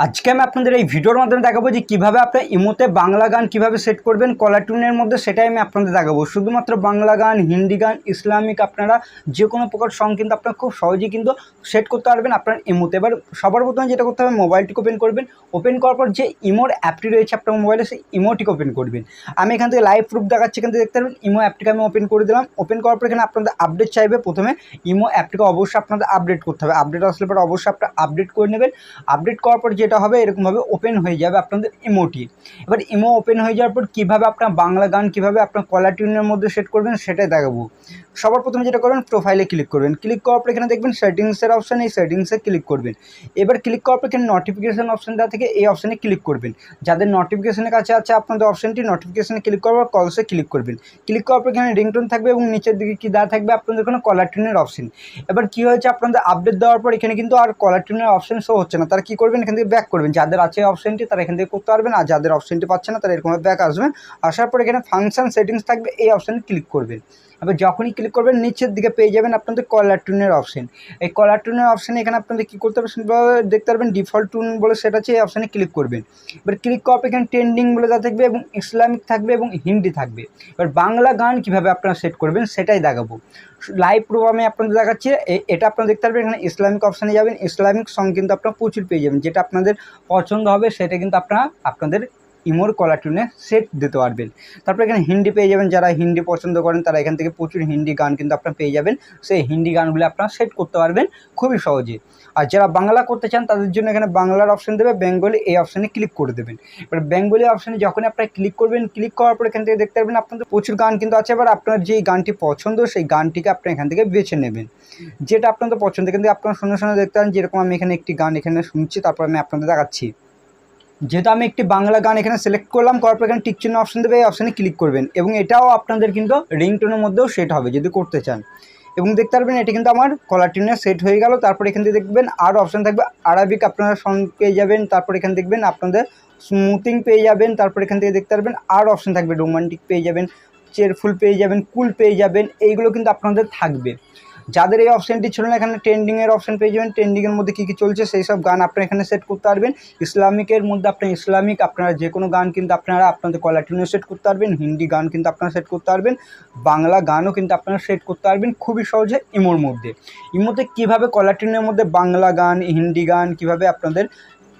আজকে আমি আপনাদের এই ভিডিওর মাধ্যমে দেখাবো যে কীভাবে আপনার ইমোতে বাংলা গান কীভাবে সেট করবেন কলার টিউনের মধ্যে সেটাই আমি আপনাদের দেখাবো। শুধুমাত্র বাংলা গান, হিন্দি গান, ইসলামিক আপনারা যে কোনো প্রকার সং কিন্তু আপনারা খুব সহজেই কিন্তু সেট করতে পারবেন আপনার ইমোতে। এবার সবার প্রথমে যেটা করতে হবে মোবাইলটিকে ওপেন করবেন। ওপেন করার পর যে ইমোর অ্যাপটি রয়েছে আপনার মোবাইলে সেই ইমোটিকে ওপেন করবেন। আমি এখান থেকে লাইভ প্রুফ দেখাচ্ছি, এখান থেকে দেখতে পারবেন, ইমো অ্যাপটিকে আমি ওপেন করে দিলাম। ওপেন করার পর এখানে আপনাদের আপডেট চাইবে। প্রথমে ইমো অ্যাপটিকে অবশ্যই আপনাদের আপডেট করতে হবে। আপডেট আসলে পর অবশ্যই আপনারা আপডেট করে নেবেন। আপডেট করার পর যেটা হবে এরকমভাবে ওপেন হয়ে যাবে আপনাদের ইমোটি এবার ইমো ওপেন হয়ে যাওয়ার পর কীভাবে আপনার বাংলা গান, কীভাবে আপনার কলার টিউনের মধ্যে সেট করবেন সেটাই দেখাবো। সবার প্রথমে যেটা করবেন প্রোফাইলে ক্লিক করবেন। ক্লিক করার পর এখানে দেখবেন সেটিংসের অপশান এই সেটিংসে ক্লিক করবেন। এবার ক্লিক করার পর এখানে নোটিফিকেশান অপশানটা থেকে এই অপশানে ক্লিক করবেন। যাদের নোটিফিকেশনের কাছে আছে আপনাদের অপশানটি নোটিফিকেশানে ক্লিক করার কলসে ক্লিক করবেন। ক্লিক করার পর এখানে রিংটোন থাকবে এবং নিচের দিকে কী দেওয়া থাকবে আপনাদের কোনো কলার টিউনের অপশন এবার কী হয়েছে, আপনাদের আপডেট দেওয়ার পর এখানে কিন্তু আর কলার টিউনের অপশন শো হচ্ছে না। তারা কী করবেন, এখান থেকে ব্যাক করবেন। যাদের আছে অপশনটি তারা এখান থেকে করতে পারবেন, আর যাদের অপশনটি পাচ্ছে না, তারা এরকমভাবে ব্যাক আসবেন। আসার পর এখানে ফাংশান সেটিংস থাকবে, এই অপশানে ক্লিক করবেন। এবার যখনই ক্লিক করবেন, নিচের দিকে পেয়ে যাবেন আপনাদের কলার টুনের অপশন এই কলার টুনের অপশানে এখানে আপনাদের কী করতে সেটা দেখতে পারবেন ডিফল্ট টুন বলে সেটা আছে, এই অপশানে ক্লিক করবেন। এবার ক্লিক করার পর এখানে ট্রেন্ডিং বলে যা থাকবে এবং ইসলামিক থাকবে এবং হিন্দি থাকবে। এবার বাংলা গান কীভাবে আপনারা সেট করবেন, সেটাই দেখাবো। লাইভ প্রোগ্রামে আপনাদের দেখাচ্ছি এটা আপনারা দেখতে পারবেন, এখানে ইসলামিক অপশানে যাবেন ইসলামিক সং কিন্তু আপনারা প্রচুর পেয়ে যাবেন, যেটা আপনাদের পছন্দ হবে সেটা কিন্তু আপনারা আপনাদের ইমোর কলার টুনে সেট দিতে পারবেন। তারপর এখানে হিন্দি পেয়ে যাবেন, যারা হিন্দি পছন্দ করেন তারা এখান থেকে প্রচুর হিন্দি গান কিন্তু আপনারা পেয়ে যাবেন। সেই হিন্দি গানগুলো আপনারা সেট করতে পারবেন খুবই সহজে। আর যারা বাংলা করতে চান তাদের জন্য এখানে বাংলার অপশান দেবে বেঙ্গলি এই অপশানে ক্লিক করে দেবেন। এবার বেঙ্গলি অপশানে যখন আপনারা ক্লিক করবেন ক্লিক করার পর এখান থেকে দেখতে পারবেন আপনাদের প্রচুর গান কিন্তু আছে। এবার আপনার যেই গানটি পছন্দ সেই গানটিকে আপনি এখান থেকে বেছে নেবেন। যেটা আপনাদের পছন্দ, কিন্তু আপনারা শুনে শুনে দেখতে পারেন, যেরকম আমি এখানে একটি গান এখানে শুনছি, তারপর আমি আপনাদের দেখাচ্ছি। যেহেতু আমি একটি বাংলা গান এখানে সিলেক্ট করলাম করার পর এখানে টিক চিহ্ন অপশন দেবে, এই অপশানে ক্লিক করবেন। এবং এটাও আপনাদের কিন্তু রিংটোনের মধ্যেও সেট হবে, যদি করতে চান। এবং দেখতে পারবেন, এটা কিন্তু আমার কলার টিউনে সেট হয়ে গেল। তারপর এখান থেকে দেখবেন, আরও অপশান থাকবে। আরবিক আপনারা সং পেয়ে যাবেন। তারপর এখানে দেখবেন, আপনাদের স্মুথিং পেয়ে যাবেন। তারপর এখান থেকে দেখতে পারবেন, আরও অপশান থাকবে রোমান্টিক পেয়ে যাবেন চেয়ারফুল পেয়ে যাবেন কুল পেয়ে যাবেন। এইগুলো কিন্তু আপনাদের থাকবে। যাদের এই অপশানটি ছিল না, এখানে ট্রেন্ডিংয়ের অপশান পেয়ে যাবেন। ট্রেন্ডিংয়ের মধ্যে কী কী চলছে, সেই সব গান আপনারা এখানে সেট করতে পারবেন। ইসলামিকের মধ্যে আপনার, ইসলামিক আপনারা যে কোনো গান কিন্তু আপনারা আপনাদের কলার টিউনে সেট করতে পারবেন। হিন্দি গান কিন্তু আপনারা সেট করতে পারবেন। বাংলা গানও কিন্তু আপনারা সেট করতে পারবেন খুবই সহজে ইমোর মধ্যে। ইমোতে কীভাবে কলার টিউনের মধ্যে বাংলা গান, হিন্দি গান কীভাবে আপনাদের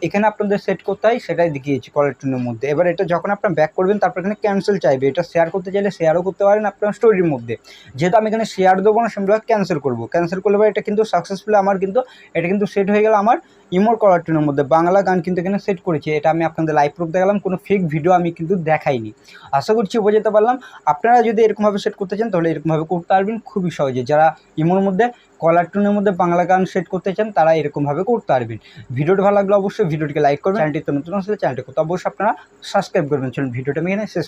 এখানে আপনাদের সেট করতে হয়, সেটাই দেখিয়েছি কলার টুনের মধ্যে। এবার এটা যখন আপনার ব্যাক করবেন, তারপর এখানে ক্যান্সেল চাইবে। এটা শেয়ার করতে চাইলে শেয়ারও করতে পারেন আপনার স্টোরির মধ্যে। যেহেতু আমি এখানে শেয়ার দেবো না সেগুলো ক্যান্সেল করব। ক্যান্সেল করলে এটা কিন্তু সাকসেসফুলি আমার কিন্তু, এটা কিন্তু সেট হয়ে গেল আমার ইমোর কলার টিউনের মধ্যে বাংলা গান কিন্তু এখানে সেট করেছি, এটা আমি আপনাদের লাইভ প্রুফ দেখালাম, কোনো ফেক ভিডিও আমি কিন্তু দেখাইনি। আশা করছি বোঝাতে পারলাম। আপনারা যদি এরকমভাবে সেট করতে চান, তাহলে এরকমভাবে করতে পারবেন, খুবই সহজে। যারা ইমোর মধ্যে কলার টুনের মধ্যে বাংলা গান সেট করতে চান, তারা এরকমভাবে করতে পারবেন। ভিডিওটি ভালো লাগলে অবশ্যই ভিডিওটিকে লাইক করবেন চ্যানেলটি নতুন আসলে চ্যানেলটি অবশ্যই আপনারা সাবস্ক্রাইব করবেন। চলুন, ভিডিওটা আমি এখানে শেষ